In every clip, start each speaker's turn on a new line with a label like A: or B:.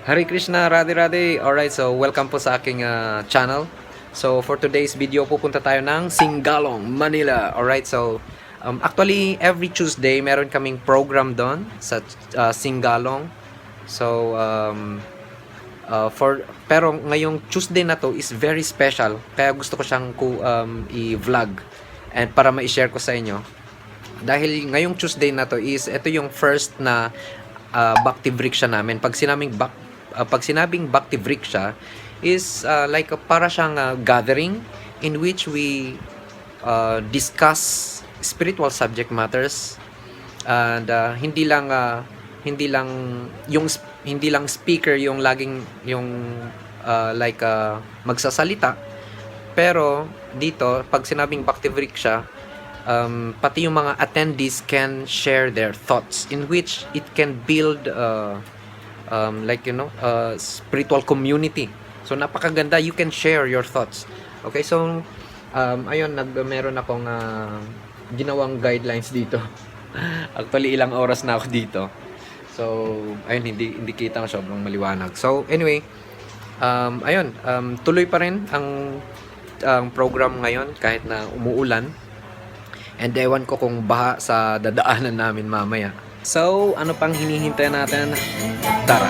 A: Hare Krishna, Radhe Radhe. Alright, so welcome po sa aking ah, channel. So for today's video, pupunta tayo ng Singalong, Manila. Alright, so um, actually every Tuesday meron kaming program doon sa ah, Singalong. So um, uh, for pero ngayong Tuesday na to is very special. Kaya gusto ko siyang ku, um, i-vlog and para ma-share ko sa inyo. Dahil ngayong Tuesday na to is ito yung first na uh, Bhakti Vriksha namin. Pag sinabing bak, uh, pag sinabing Bhakti Vriksha is uh, like a, para siyang uh, gathering in which we uh, discuss spiritual subject matters and uh, hindi lang uh, hindi lang yung hindi lang speaker yung laging yung uh, like uh, magsasalita. Pero dito pag sinabing Bhakti Vriksha um, pati yung mga attendees can share their thoughts in which it can build uh, um, like you know uh, spiritual community. So napakaganda. You can share your thoughts. Okay so um, ayun nag meron akong uh, ginawang guidelines dito. Actually ilang oras na ako dito. So ayun hindi hindi kita sobrang maliwanag. So anyway um, ayun um, tuloy pa rin ang ang program ngayon kahit na umuulan. And ewan ko kung baha sa dadaanan namin mamaya. So, ano pang hinihintay natin? Tara!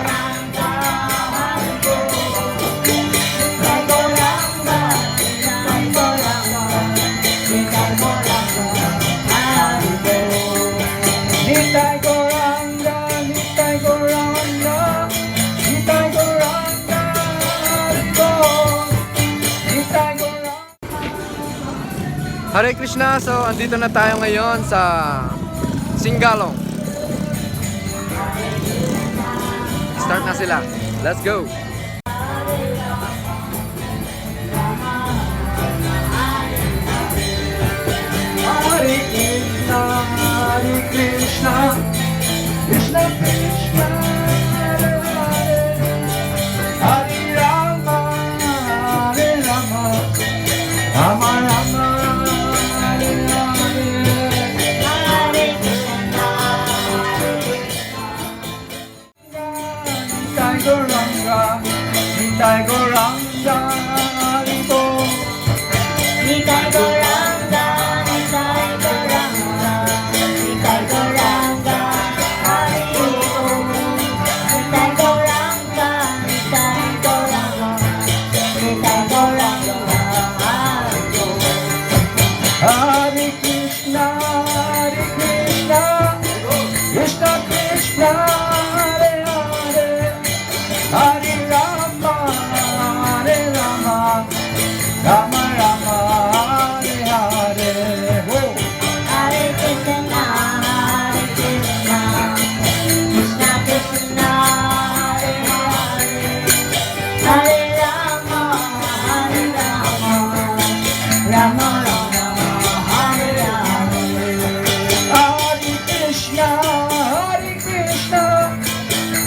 A: Hare Krishna! So, andito na tayo ngayon sa Singalong. Start na sila. Let's go!
B: Hare Krishna, Hare Krishna, Krishna Krishna, Krishna Krishna,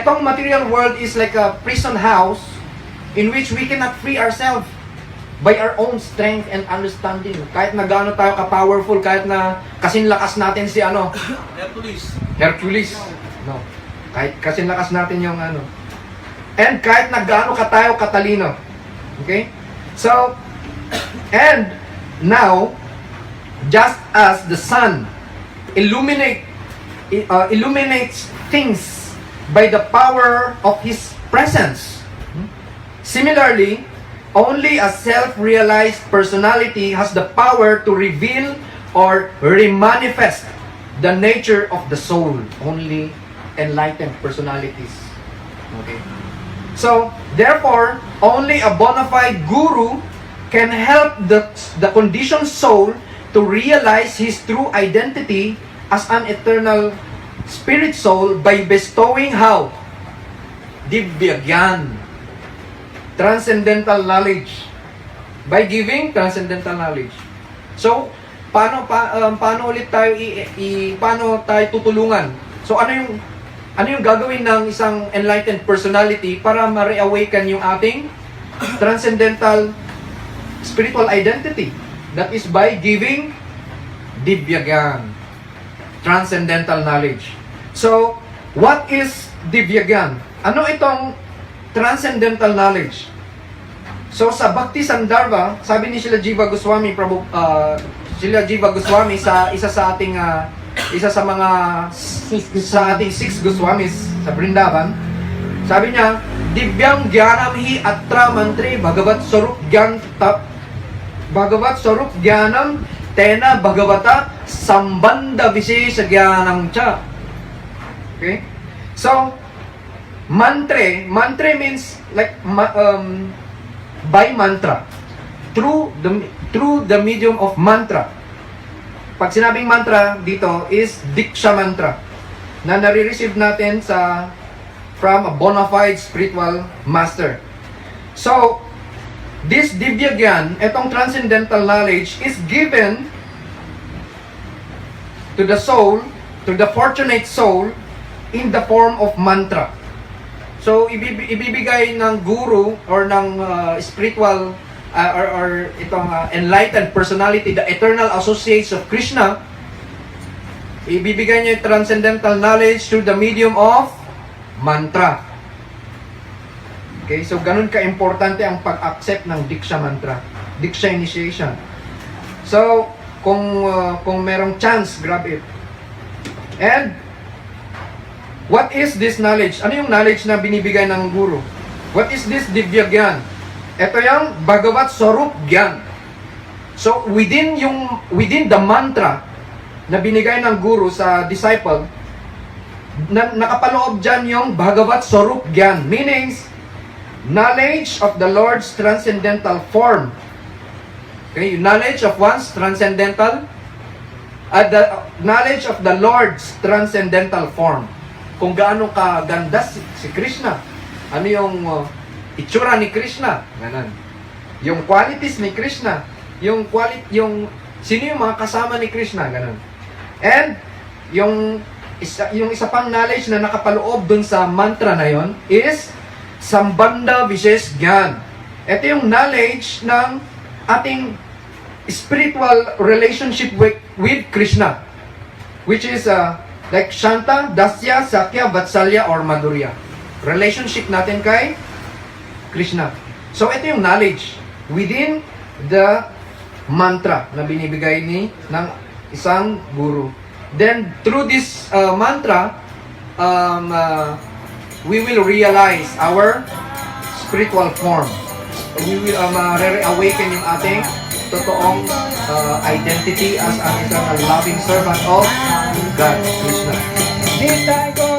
C: etong material world is like a prison house in which we cannot free ourselves by our own strength and understanding. Kahit na gaano tayo ka-powerful, kahit na kasing lakas natin si ano,
D: Hercules.
C: Hercules. No. Kahit kasing lakas natin yung ano. And kahit na gaano ka tayo katalino. Okay? So, and now, just as the sun illuminate uh, illuminates things by the power of his presence. Similarly, only a self-realized personality has the power to reveal or remanifest the nature of the soul. Only enlightened personalities. Okay. So, therefore, only a bona fide guru can help the, the conditioned soul to realize his true identity as an eternal spirit soul by bestowing how? Dibya Gyan. transcendental knowledge. By giving transcendental knowledge. So, paano pa, um, paano ulit tayo i, i- paano tayo tutulungan? So, ano yung ano yung gagawin ng isang enlightened personality para ma-reawaken yung ating transcendental spiritual identity? That is by giving Divyagyan. Transcendental knowledge. So, what is Divyagyan? Ano itong transcendental knowledge? So, sa Bhakti Sandarbha, sabi ni Sila Jiva Goswami, Prabhu, uh, Sila Jiva Goswami sa isa sa ating ah, isa sa mga sa ating six Goswamis sa Brindavan, sabi niya, Divyang Gyanam hi atra mantri Bhagavat Sarup Gyan ta, Bhagavat Sarup Gyanam Tena Bhagavata Sambanda Visesha Gyanam Cha. Okay? So, mantre, mantre means like um, by mantra. Through the through the medium of mantra. Pag sinabing mantra dito is Diksha mantra na nare-receive natin sa from a bona fide spiritual master. So, this Divya Gyan, itong transcendental knowledge is given to the soul, to the fortunate soul in the form of mantra. So, ibib- ibibigay ng guru or ng uh, spiritual uh, or, or itong uh, enlightened personality, the eternal associates of Krishna, ibibigay niya yung transcendental knowledge through the medium of mantra. Okay, so ganun ka-importante ang pag-accept ng Diksha mantra, Diksha initiation. So, kung uh, kung merong chance, grab it. And what is this knowledge? Ano yung knowledge na binibigay ng guru? What is this Divya Gyan? Ito yung Bhagavat Sarup Gyan. So, within yung within the mantra na binigay ng guru sa disciple, na, nakapaloob dyan yung Bhagavat Sarup Gyan. Meanings, knowledge of the Lord's transcendental form. Okay, knowledge of one's transcendental, at the knowledge of the Lord's transcendental form. Kung gaano kaganda si, si Krishna. Ano yung uh, itsura ni Krishna. Ganun. Yung qualities ni Krishna. Yung quality, yung sino yung mga kasama ni Krishna. Ganun. And, yung isa, yung isa pang knowledge na nakapaloob dun sa mantra na yon is Sambanda Vishes Gyan. Ito yung knowledge ng ating spiritual relationship with, with Krishna. Which is uh, like Shanta, Dasya, Sakya, Vatsalya, or Madhurya. Relationship natin kay Krishna. So ito yung knowledge within the mantra na binibigay ni ng isang guru. Then through this uh, mantra, um, uh, we will realize our spiritual form. We will um, uh, re-awaken yung ating totoong uh, identity as an eternal loving servant of God, Krishna.